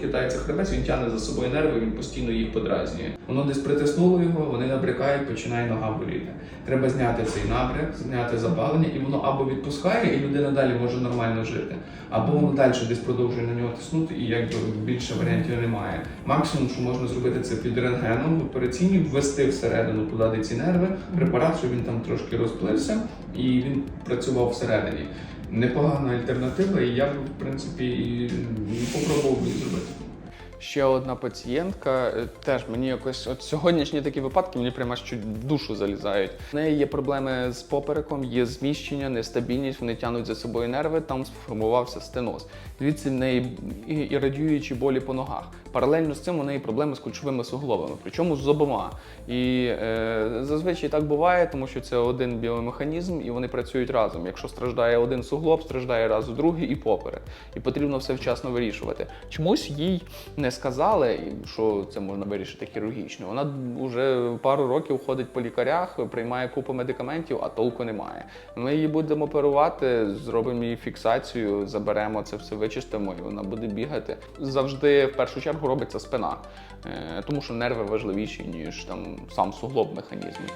хитається хребець, він тягне за собою нерви, він постійно їх подразнює. Воно десь притиснуло його, вони набрякають, починає нога боліти. Треба зняти цей набряк, зняти запалення, і воно або відпускає, і людина далі може нормально жити, або воно далі десь продовжує на нього тиснути, і якби більше варіантів немає. Максимум, що можна зробити, це під рентгеном в операційні ввести всередину туди ці нерви, препарат, щоб він там трошки розплився і він працював всередині. Непогана альтернатива, і я б, в принципі, і. Ще одна пацієнтка, е, теж мені якось от сьогоднішні такі випадки мені прямо чуть в душу залізають. В неї є проблеми з попереком, є зміщення, нестабільність, вони тягнуть за собою нерви, там сформувався стеноз. Звідси в неї і, радіючі болі по ногах. Паралельно з цим у неї проблеми з кульшовими суглобами, причому з обома. І е, зазвичай так буває, тому що це один біомеханізм, і вони працюють разом. Якщо страждає один суглоб, страждає разу другий і поперек. І потрібно все вчасно вирішувати. Чомусь їй не сказали, що це можна вирішити хірургічно. Вона вже пару років ходить по лікарях, приймає купу медикаментів, а толку немає. Ми її будемо оперувати, зробимо її фіксацію, заберемо це все, вичистимо, і вона буде бігати. Завжди в першу чергу робиться спина, е, тому що нерви важливіші ніж там сам суглоб механізму.